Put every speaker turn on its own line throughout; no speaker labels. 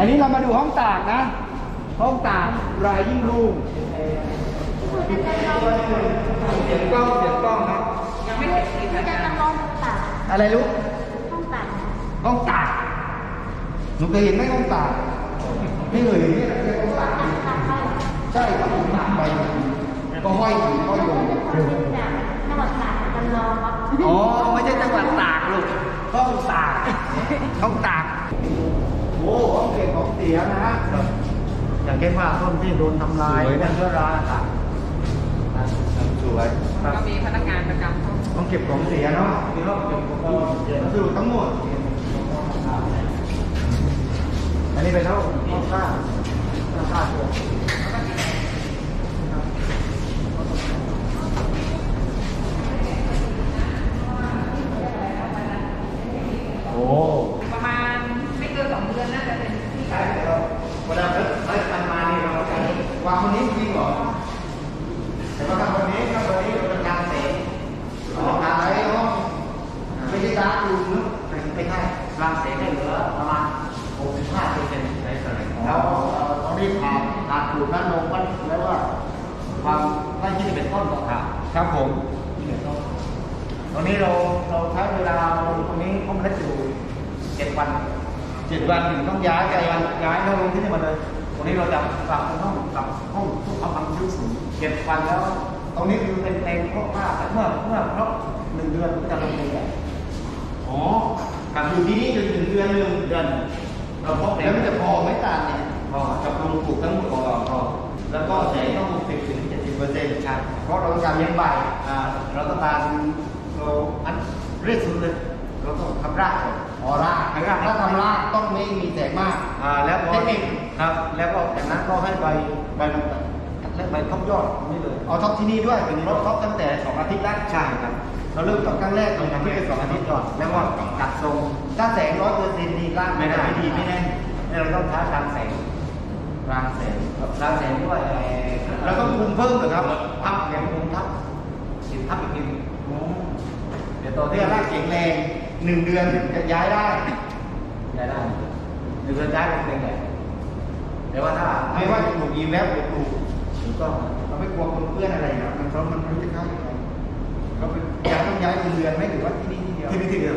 อันนี้เรามาดูห้องตากนะ ห้องตากรายยิ่งรูมเสียงกล้องเสียงกล้องครับ
ยังไม่เสร็จดี
จะ
นะ
จำลองตาก
อะไรลูก
ห้องตากนะ
ห้องตากหนูเคยเห็นไหมห้องตากไม่เคยเห็นเนี่ยเรียกห้องตาก
ตากไป
ใช่ครับผมตากไปก็ห้อยอยู่ห้อยอยู่
จะเป็นจากจังหวัดตากจำลองครับ
อ๋อไม่ใช่จังหวัดตากลูกห้องตากห้องตาก โอ้ห้องเก็บของเสียนะฮะ
อย่างเช่นว่าต้นที่โดนทำลาย
สวยนะ
เชื้อราต่าง
สวย
ก็มีพนักงานประจำห้อง
ห้องเก็บของเสียเนาะมีห้องเก็บของเสียวัสดุทั้งหมด อันนี้เป็นห้องห้องผ้าผ้าผ้าตัวโอ้
ประมาณไม่เกินสองเดือนน่าจะเป็นที่
ใช่เดี๋ยวเวลาเฮ้ยทำมานี่เราจะวางคนนี้จริงเหรอแต่ว่าทำคนนี้ทำคนนี้เป็นการเสกอ๋อทำอะไรเนาะไม่ใช่ดาร์กรูมเนอะไม่ใช่
ร่างเสียงให้เหลือประมาณ 65เปอร์เซ็นต์ในสมัย
แล้
แล้ว ว
ตอนนี้ ผ่านผ่านกลุ่มนั้นลงมันแล้วว่า
ความใกล้ชิดเป็นต้นต่อขา
ครับผม
ตอนนี้เราเราใช้เวลาตรงนี้ห้องเล็กอยู่เจ็ดวัน
เจ็ดวันถึงต้องย้ายไป
ย้ายย้ายเราลงที่นี่มาเลยตรงนี้เราจะปรับเป็นห้องปรับห้องทุกความความชื้นสูงเจ็ดวันแล้ว ตรงนี้คือเป็นเต็มครบมากแต่เมื่อเมื่อครบหนึ่งเดือนก็จะลงเลย
อ๋อกลับอยู่ที่นี่จนถึงเดือนหนึ่ง
เดือนเราพบ
แล้วมันจะพอไหมตาลเนี่ย
พอ
กับลงปลูกทั้งหมด
พอพอ
แล้วก็แสงต้องหกสิบถึงเจ็ดสิบเปอร์เซ็นต์ครับเพราะเราต้องการเลี้ยงใบ
อ่าเราต้องการเราอันเรียกสุดเลยเราต้องทำรากก่อน
ออร่า
ให้ราก
ถ้าทำรากต้องไม่มีแสงมาก
อ่าแล้วพอ
เทคนิค
ครับ แล้วก็จากนั้นก็ให้ใบใบมันและใบท็อปยอดตรงนี้เลย
เอาท็อปที่นี่ด้วยเป็นรถท็อปตั้งแต่สองอาทิตย์แรก
ใช่ครับ
เราเริ่มต้นครั้งแรก
ต
ต
ร
รงง
นั้
นั้นน
ที่
ที่
เป็
เป็นน
ส
ส
อ
องง
อา
อา
ทิ
ทิ
ต
ต
ย์
ย์
ก่อนแล้วก็ตัดทรง
ถ้าแสงร้อยเปอร์เซ็นต์ดีราก
ไม่ได้
ไม่ดีไม่แน่
เราต้องท้าทางแสง
รางแสง
ทางแสงด้วยเอ่อ
แล้วก็คุมเพิ่มเหรอครับ
ทับแขนคุมทับสิบทับอีกทีหนึ่งเดี๋ยวตัว
เพื่
ที่
อรากแข็งแรงหนึ่งเดือนถึงจะย้ายได้
ย้ายได้หรือจะย้ายเป็นเป็นไงแต่ว่าถ้า
ไม่ว่าจะปลูกอีแวบหรือปลูก
ถูกต้อง
เราไม่กลัวคนเพื่อนอะไรนะมันเพราะมันไม่ได้เข้าอย่างไรเราเป็นย้ายต้องย้ายเป็นเดือนไหมหรือว่าที่นี่ที่เดียว
ที่นี่ที่เดียว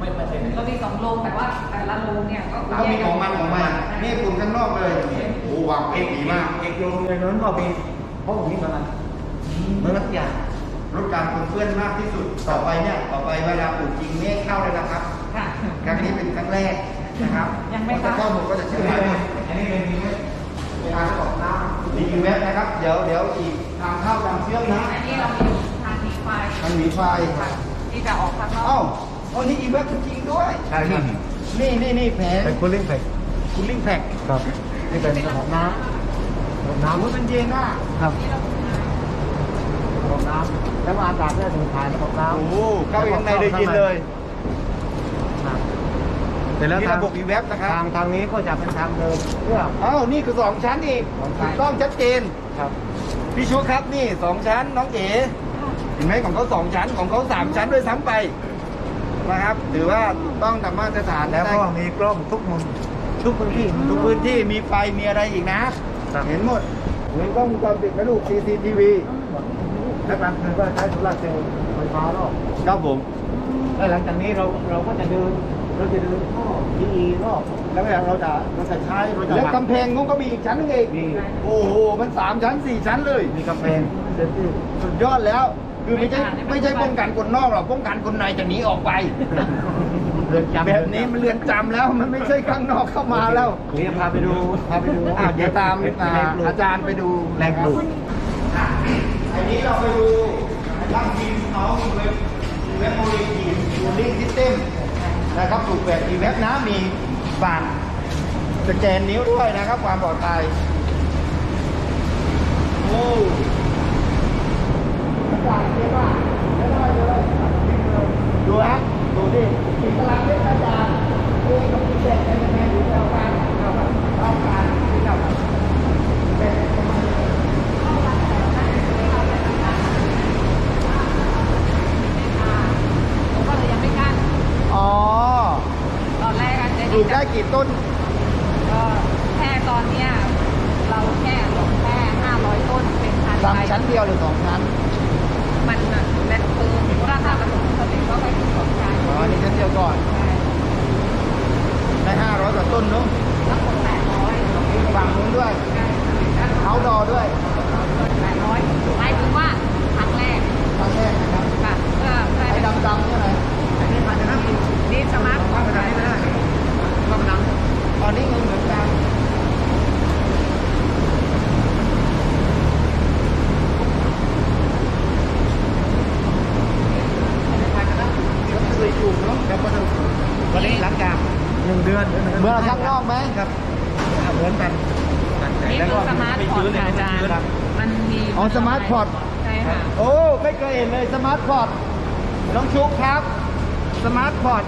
ไม่ไม่ใช่
เรามีสองโรงแต่ว่าแต่ละโรงเนี่ยก็คื
เอามีของมันของมันนี่ปลูกข้างนอกเลยโอ้วางเอ็กดีมาก
เอกโรงในนั้นก็มีห้องนี้เหมือนกันเหมือนกันทุกอย่าง
ลดการปนเปื้อนมากที่สุดต่อไปเนี่ยต่อไปเวลาปลูกจริงไม่ให้เข้าเลยนะครับ
ค่ะ
ครั้งนี้เป็นครั้งแรกนะครับ
ยังไม่
พอจะ
เข้า
เข้าหมดก็จะเชื่อมหมด
อันนี้เป็นมีไหม
เวลาออกน้ำดีเว็บนะครับ เดี๋ยวเดี๋ยวอีกทางเข้าทางเชื่อมนะ
อันนี้เรามีทางหนีไฟ
ทางหนีไฟ
ค่ะที่จะออกข้างนอ
เอ้าก เอานี่อีเว็บจริงๆด้วย
ใช่ครับ
นี่นี่นี่แผง
เป็นคูลิ่งแพ็ก
คุณลิงแพ็ก
ครับนี่เป็นระบบน้ำระบบ
น้ำ
น้ำ
มันเย็นมาก
ครับระบบน้ำแล้วก็อากาศได้ถึงถ่ายระบบน้ำ
โอ้โหเข้าไปข้างในเลยเย็นเลย
ครับเสร็จแล้ว
นี่
ทาง
ระบบอีเว็บนะครับ
ทางทางนี้ก็จะเป็นทางเดินเพื่อ
เอ้านี่คือสองชั้นอีก
สองชั้
ถู
น
กต้องชัดเจน
ครับ
พี่ชูครับนี่สองชั้นน้องเอ๋เห็นไหมของเขาสองชั้นของเขาสามชั้นด้วยซ้ำไป นะครับ ถือว่าถูกต้องตามมาตรฐาน
แล้ว
ได้
ก็มีกล้องทุกมุมทุกพื้นที่
ทุกพื้นที่มีไฟมีอะไรอีกนะ
ครับ
เห็นหมดหรือกล้องวงจรปิดไหมลูก CCTV
และกลางคืนก็ใช้โซลาร์เซลล์ไฟฟ้ารอบ
ครับผม
และหลังจากนี้เราเราก็จะเดินเราจะเดินท่อทีรอบแล้วเราจะเราจะใช้เราจะ
แล้ว
หมั
กำแพงเขาก็มีอีกชั้นหนึงอีก
มี
โอ้โหมันสามชั้นสี่ชั้นเลย
มีกาแฟเซฟตี้
สุดยอดแล้ว คือไม่ใช่ไม่ใช่ป้องกันคนนอกหรอกป้องกันคนในจะหนีออกไป
เรือนจำ
แบบนี้มันเรือนจำแล้วมันไม่ใช่ข้างนอกเข้ามาแล้ว
เรียพาไปดูพาไปดู
อะเดี๋ยวตามอ่าอาจารย์ไปดู
แรงปลูก
อะอันนี้เราไปดูร่างทีมเขาเว็บเว็บโมเลกีนคูลิ่งซิสเต็มนะครับถูกแบบอีเว็บนะมีบานสแกนนิ้วด้วยนะครับ ความปลอดภัยโอ้อากาศเย็นมากไม่ไดูฮะดูดิกินตลาดเล็กอาจารย์เองกับกิเด็กเป็นยังไงดูแล้วกันเอาครับเอาการที่เราเป็นประมาณ
ผมก็เลยยังไม่กล้า
อ๋อ
ตอนแรกอะจะ
ปลูกได้กี่ต้น
ก็แค่ตอนเนี้ยเราแค่ลงแค่500 ต้นเป็นพัน
ทำ
ไร่
ชั้นเดียวหรือสองชั้น
มันน่ะแลนเฟิร์มถ้าถ้าประสบความสำเร็จก็ไปถึงสองชั้น
อ๋ออันนี้ชั้นเดียวก่อน
ใช่
ได้ห้าร้อยกว่าต้นเนาะ
ทั้งหมด800
ฝั่งนู้นด้วย เอาดอด้วย
800หมายถึงว่าครั้งแรก
ครั้งแรกนะครับ
ค่ะเพื่อเพื่อ
ไอ้
ให้
ดำๆใช่ไหม
อันนี้มาจากนั้น
นี่สมาร์ทโฟ
เข้าน ไปได้ไม่ได้เข้าไปนั่ง
ตอนนี้เงินเหมือนกัน ก็เคยอยู่เนาะ
ครับก็ต้องวันนี้หลังจากหนึ่งเดือน
เมื่อข้างนอกไหม
ครับเหมือนกัน
นี่คือสมาร์ทโฟนค่ะอาจารย์มันมี
อ๋อสมาร์ทพอร์ต
ใช่ค่ะ
โอ้ไม่เคยเห็นเลยสมาร์ทพอร์ตน้องชุกครับ สมาร์ทพอร์ต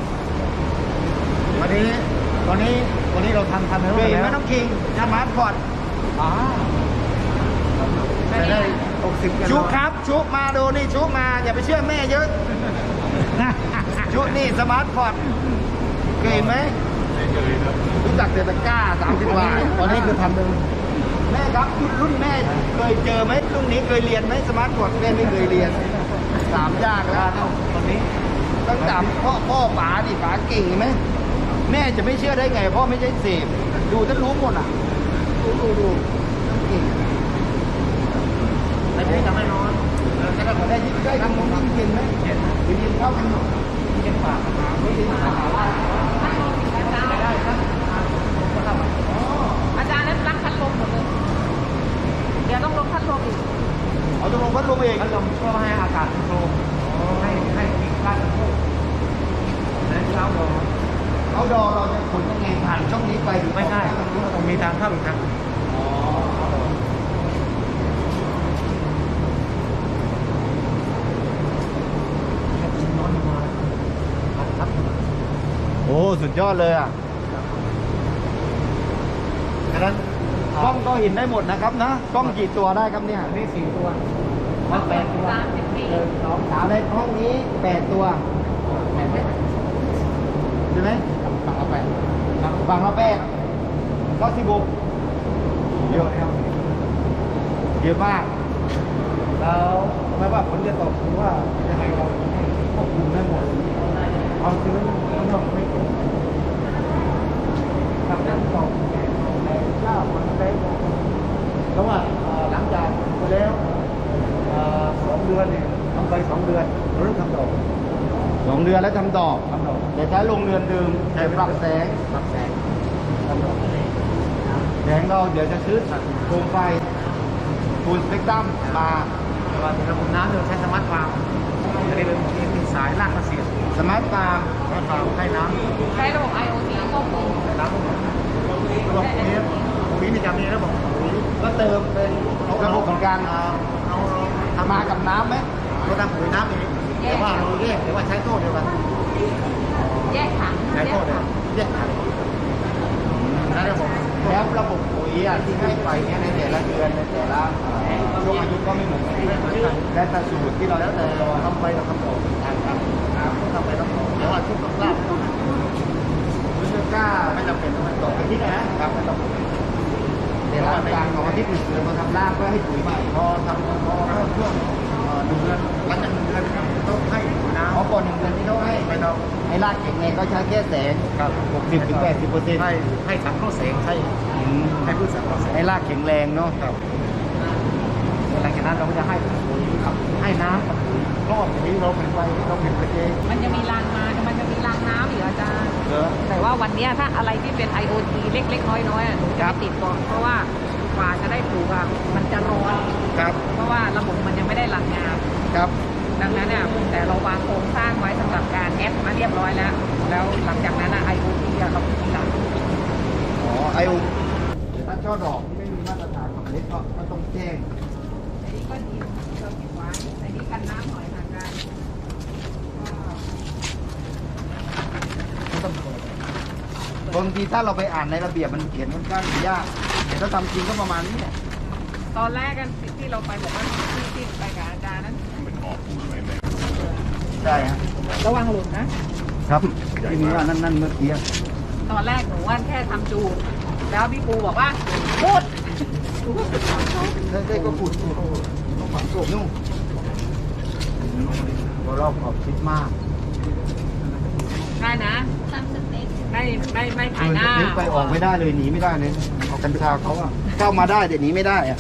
วันนี้วันนี้วันนี้เราทำทำให้
เค
รู้
ยเห็นไหม
แล้ว
น้องคิงสมาร์ทพอร์ต
อ๋อจะได้หกสิบกัน
ชุกครับ ชุกมาดูนี่ชุกมาอย่าไปเชื่อแม่เยอะชุกนี่สมาร์ทพอร์ตเคยเห็นไหมรู้จักแต่ตะกร้าสามสิบบาท
ตอนนี้คือทำเป็น
แม่ครับรุ่นแม่เคยเจอไหมรุ่นนี้เคยเรียนไหมสมาร์ทพอร์ตแม่ไม่เคยเรียนสามยากแล้ว
ตอนนี้
ตั้งแต่พ่อพ่อป๋าดิป๋าเก่งเห็นไหมแม่จะไม่เชื่อได้ไงพ่อไม่ใช่เสพดูท่านรู้หมดอะดูดูดูเก่ง
ไม่ใช่ทำให้ร้อนจะได้
ได้ยิ่งได้ทำมุ้งยิ่งเย็นไหม
เย็น
หรือเย็นเท่ากันหมด
เย็นกว่าไม่เย็นกว่า
อาจารย์นั้นรักพัดลมหมดเลย เดี๋ยวต้องลงพัดลมอีก
เอาตรงลงพัดลมเอง
พัดลมช่วยให้อากาศโปร่งให้ให้มีการพูดในเช้าเรา
เอาดอเราจะขนยังไงผ่านช่องนี้ไปหรือ
ไม่ใช่
ตรงนู้น
ต้องมีทางเข้าอีกทาง
อ๋อโอ้ สุดยอดเลยอะ
ดังนั้น
กล้องก็เห็นได้หมดนะครับนะกล้องกี่ตัวได้ครับเนี่ย
อันนี้สี่ตัวมันแปดตัว
สามสิบปี
หนึ่งสองสาม
ในห้องนี้แปดตัว
แปดไหม
ใช่ไหม
ฝั่งละแปดครับ
ฝั่งละแปดก็สิบหก
เยอะแล้ว
เยอะมาก
แล้วไม่ว่าผลจะตกหรือว่าจะให้เราให้ควบคุมได้หมด เอาชื้นข้างนอกไม่เกินทำได้ตกแต่ถ้ามันได้เพราะว่าเอ่อหลังจากไปแล้วสองเดือนเนี่ยทำไปสองเดือนเริ่มทำดอก
สองเดือนแล้วทำดอก
ทำดอก
แต่ใช้ลงเรือนเดิมแต่ปรับแสง
ปรับแสงทำดอก
แสงเราเดี๋ยวจะซื้อโคมไฟฟูลสเปกตรัมมา
แต่ว่าระบบน้ำเราใช้สมาร์ทฟาร์มจะได้เป็นมีสายลากมาเสียบ
สมาร์ทฟาร์ม
สมาร์ทฟาร์มให้น้ำ
ใช้ระบบ IoT ควบคุม
ให้น้ำระบบระบบนี้ตรงนี้จะมีระบบปุ๋ย
ก็เติมเป็นระบบของการ
เอาเอา
ทำมากับน้ำไหม
เราทำปุ๋ยน้ำเองแต่ว่าเราแยกหรือว่าใช้โซ่เดียวกัน
แยกถัง
ใช้
แย
โซ่
ก
เดีย
ถั
ว
ง
แยกถังแล้วระบบ
แล้วระบบปุ๋ยอะที่ให้ไปเนี่ยในแต่ละเดือนในแต่ละเอ่อช่วงอายุก็ไม่เหมือนกันและแต่สูตรที่เรา
แล้วแต่เราทำไปเราทำดอ ก
ทำครับ
ทำไปทำดอกแต่ว่าชุดของลาบ
รู้สึกกล้า
ไม่จำเป็นต้องดอกอาทิตย์นะครับไม่ต้อง
แต่หลังจากของอาทิตย์อื่นๆมาทำล่างเพื่อให้ปุ๋ยใหม่
พอทำพอเริ่มช่วงหนึ่งเดือนหลังจากหนึ่งเดือนต้องให้ปุ๋ยน้ำ
เพราะก่อนหนึ่งเดือนที่เขาให้
ไม่ต้อง
ให้รากแข็งแรงก็ใช้แค่แสง
ครับ
60ถึง80เปอร์เซ็นต์
ให้ให้สังเคราะห์แสงให้ให้พืชสังเคราะห์แสง
ให้รากแข็งแรงเนาะ
ครับหลังจากนั้นเราก็จะให้ปุ๋ยครับให้น้ำกับปุ๋ย รอบนี้เราเป็นไปเราเป็นไปเอง
มันจะมีรางมามันจะมีรางน้ำอยู่อาจารย์
เออ
แต่ว่าวันเนี้ยถ้าอะไรที่เป็น IoT เล็กๆน้อยๆอะหนูจะไม่ติดก่อนเพราะว่ากว่าจะได้ปลูกอะมันจะร้อน
ครับ
เพราะว่าระบบมันยังไม่ได้รันงาน
ครับ
ดังนั้นเนี่ยแต่เราวางโครงสร้างไว้สำหรับการแอปมาเรียบร้อยแล้ว แล้วหลังจากนั้นอะ IoT อะเราทีหลัง
อ๋อไอโอถ้าช่อดอกที่ไม่มีมาตรฐานของเล็กก็ก็ต้องแจ้ง
อันนี้ก็ดีเราเก็บไว้อันนี้กันน้ำหน่อยค่ะอาจารย์
ก็ต้องเปิดบางทีถ้าเราไปอ่านในระเบียบมันเขียนค่อนข้างยากแต่ถ้าทำจริงก็ประมาณนี้แหละ
ตอนแรกกันที่เราไปบอกว่าที่ที่ไปกับอาจารย์นั้น
ใช่ฮะ
ระวังหลุดนะ
ครับที่มีว่านั่นนั่นเมื่อกี้
ตอนแรกหนูว่าแค่ทำจูนแล้วพี่ปูบอกว่าพูด
ได้ได้ก็พูดพูดต้องฝังศพนู่นเรารอบขอบคิดมาก
ได้นะ
ตามสเปค
ไม่ไม่ไม่ขายหน้า
ไปออกไม่ได้เลยหนีไม่ได้เลยเอากัญชาเขาอะเข้ามาได้แต่หนีไม่ได้อะ